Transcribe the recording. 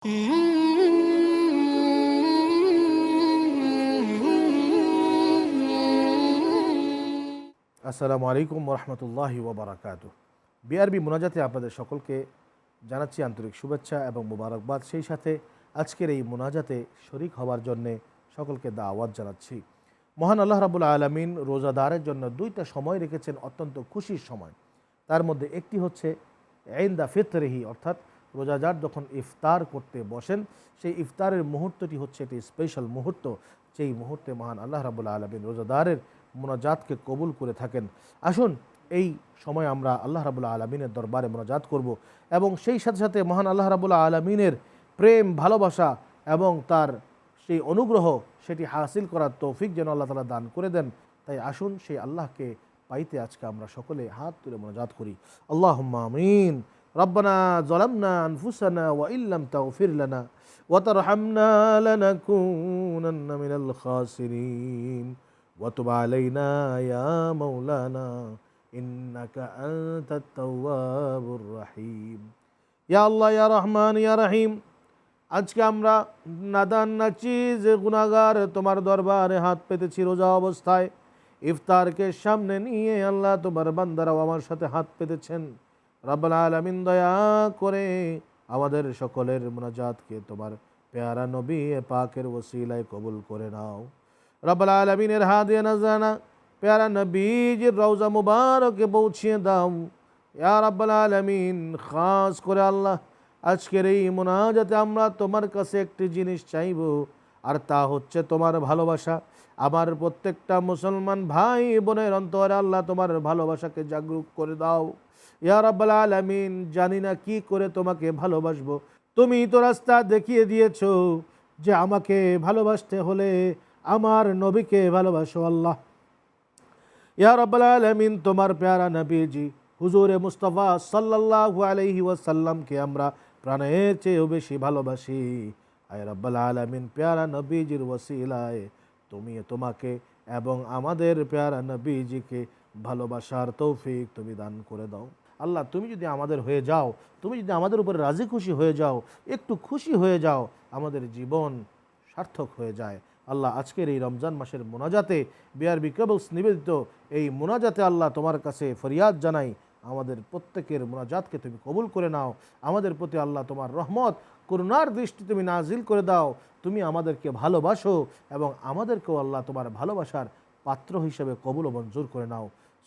আসসালামু আলাইকুম রহমতুল্লাহি ওবরাকাত বিআরবি মোনাজাতে আপনাদের সকলকে জানাচ্ছি আন্তরিক শুভেচ্ছা এবং মুবারকবাদ। সেই সাথে আজকের এই মোনাজাতে শরিক হওয়ার জন্যে সকলকে দাওয়াত জানাচ্ছি। মহান আল্লাহ রাবুল আলমিন রোজাদারের জন্য দুইটা সময় রেখেছেন অত্যন্ত খুশির সময়। তার মধ্যে একটি হচ্ছে দা ফিতরেহি, অর্থাৎ রোজাদার যখন ইফতার করতে বসেন, সেই ইফতারের মুহূর্তটি হচ্ছে একটি স্পেশাল মুহূর্ত। যেই মুহূর্তে মহান আল্লাহ রাবুল আলমিন রোজাদারের মোনাজাতকে কবুল করে থাকেন। আসুন, এই সময় আমরা আল্লাহ রাবুল্লাহ আলমিনের দরবারে মোনাজাত করব এবং সেই সাথে সাথে মহান আল্লাহ রাবুল্লাহ আলমিনের প্রেম, ভালোবাসা এবং তার সেই অনুগ্রহ, সেটি হাসিল করার তৌফিক যেন আল্লাহ তালা দান করে দেন। তাই আসুন, সেই আল্লাহকে পাইতে আজকে আমরা সকলে হাত তুলে মোনাজাত করি। আল্লাহ আমিন। রব্বানা জলামনা আনফুসানা ওয়া ইল্লাম তাগফির লানা ওয়া তারহামনা লানাকুনান্না মিনাল খাসিরিন ওয়া তুব আলাইনা ইয়া মাওলানা ইন্নাকা আনতাত তাওয়াবুর রহিম। ইয়া আল্লাহ, ইয়া রহমান, ইয়া রহিম, আজকে আমরা নাদান নাচিজ গুনাগার তোমার দরবারে হাত পেতেছি রোজা অবস্থায়। ইফতারকে সামনে নিয়ে আল্লাহ তোমার বান্দারাও আমার সাথে হাত পেতেছেন। রাব্বাল আলামিন দয়া করে আমাদের সকলের মোনাজাতকে তোমার পেয়ারা নবী পাকের ওসিলায় কবুল করে নাও। রব্বাল আলমিনের হাদিয়া নাজানা পেয়ারা নবীজির রওজা মুবারকে পৌঁছিয়ে দাও। ইয়া রব্বাল আলমিন, খাস করে আল্লাহ, আজকের এই মোনাজাতে আমরা তোমার কাছে একটি জিনিস চাইব, আর তা হচ্ছে তোমার ভালোবাসা। আমার প্রত্যেকটা মুসলমান ভাই বোনের অন্তরে আল্লাহ তোমার ভালোবাসাকে জাগরুক করে দাও। ইয়া রাব্বাল আলামিন, জানি না কি করে তোমাকে ভালোবাসবো। তুমি তো রাস্তা দেখিয়ে দিয়েছ যে আমাকে ভালোবাসতে হলে আমার নবীকে ভালোবাসো আল্লাহ। ইয়া রাব্বাল আলামিন, তোমার প্যারা নবীজি, হুজুরে মুস্তাফা সাল্লাল্লাহু আলাইহি ওয়াসাল্লামকে আমরা প্রাণের চেয়েও বেশি ভালোবাসি। আয় রাব্বাল আলামিন, প্যারা নবীজির ওসিলায় তুমি তোমাকে এবং আমাদের প্যারা নবীজিকে ভালোবাসার তৌফিক তুমি দান করে দাও। আল্লাহ, তুমি যদি আমাদের হয়ে যাও, তুমি যদি আমাদের উপরে রাজি খুশি হয়ে যাও, একটু খুশি হয়ে যাও, আমাদের জীবন সার্থক হয়ে যায়। আল্লাহ, আজকের এই রমজান মাসের মোনাজাতে বিআরবি কেবলস নিবেদিত এই মোনাজাতে আল্লাহ তোমার কাছে ফরিয়াদ জানাই। আমাদের প্রত্যেকের মোনাজাতকে তুমি কবুল করে নাও। আমাদের প্রতি আল্লাহ তোমার রহমত, করুণার দৃষ্টি তুমি নাজিল করে দাও। তুমি আমাদেরকে ভালোবাসো এবং আমাদেরকেও আল্লাহ তোমার ভালোবাসার পাত্র হিসেবে কবুল ও মঞ্জুর করে নাও।